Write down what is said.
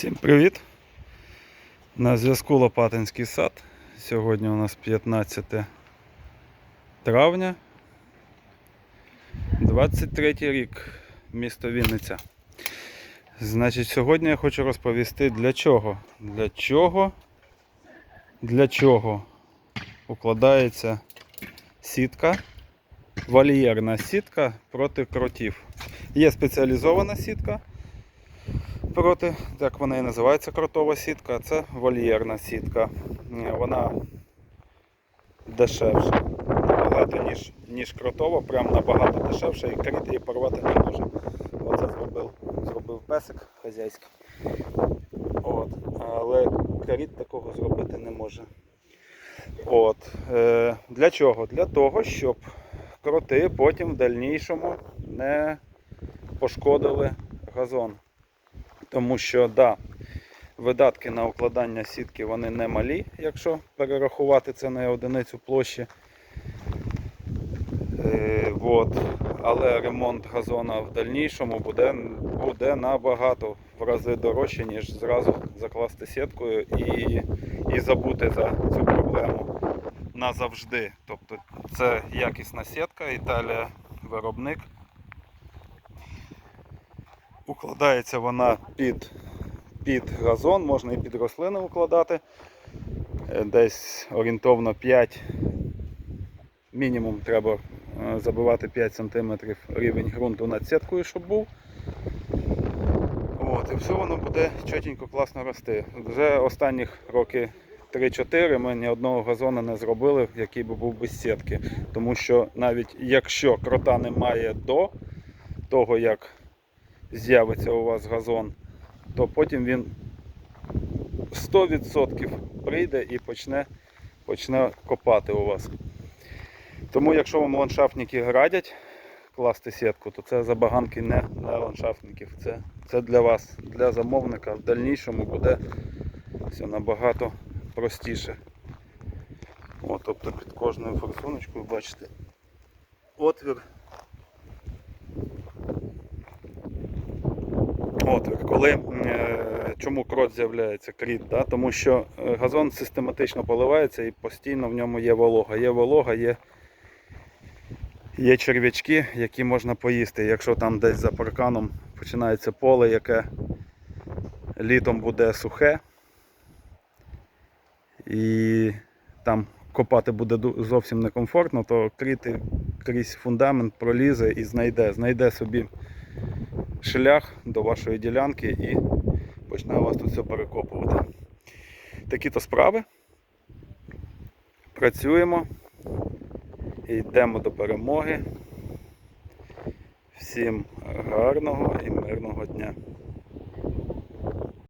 Всім привіт! На зв'язку Лопатинський сад. Сьогодні у нас 15 травня 23 рік, місто Вінниця. Значить, сьогодні я хочу розповісти для чого. Для чого, для чого укладається сітка, вольєрна сітка проти кротів. Є спеціалізована сітка проти, як вона і називається кротова сітка, це вольєрна сітка. Вона дешевша набагато, ніж, ніж кротова, прям набагато дешевша і крит її порвати не може. Оце зробив, зробив песик хазяйський. От. Але крит такого зробити не може. От. Е, для чого? Для того, щоб кроти потім в дальнішому не пошкодили газон. Тому що, да, видатки на укладання сітки вони не малі, якщо перерахувати це на одиницю площі. Е, вот. Але ремонт газона в дальнішому буде, буде набагато в рази дорожче, ніж зразу закласти сіткою і, і забути за цю проблему назавжди. Тобто це якісна сітка, Італія виробник. Укладається вона під, під газон, можна і під рослини укладати. Е, Десь орієнтовно 5, мінімум треба е, забивати 5 см рівень ґрунту над сіткою, щоб був. От, і все воно буде чотенько класно рости. Вже останніх роки 3-4 ми ні одного газону не зробили, який би був без сітки. Тому що навіть якщо крота немає до того, як з'явиться у вас газон, то потім він 100% прийде і почне, почне копати у вас. Тому якщо вам ландшафтники радять класти сітку, то це забаганки не для ландшафтників. Це, це для вас, для замовника. В дальнішому буде все набагато простіше. О, тобто під кожною форсуночкою бачите отвір. Отвір. Коли, е, чому крот з'являється кріт? Да? Тому що е, газон систематично поливається і постійно в ньому є волога. Є волога, є, є черв'ячки, які можна поїсти. Якщо там десь за парканом починається поле, яке літом буде сухе, і там копати буде зовсім некомфортно, то кріти крізь фундамент пролізе і знайде, знайде собі шлях до вашої ділянки і почне вас тут все перекопувати. Такі то справи. Працюємо і йдемо до перемоги. Всім гарного і мирного дня.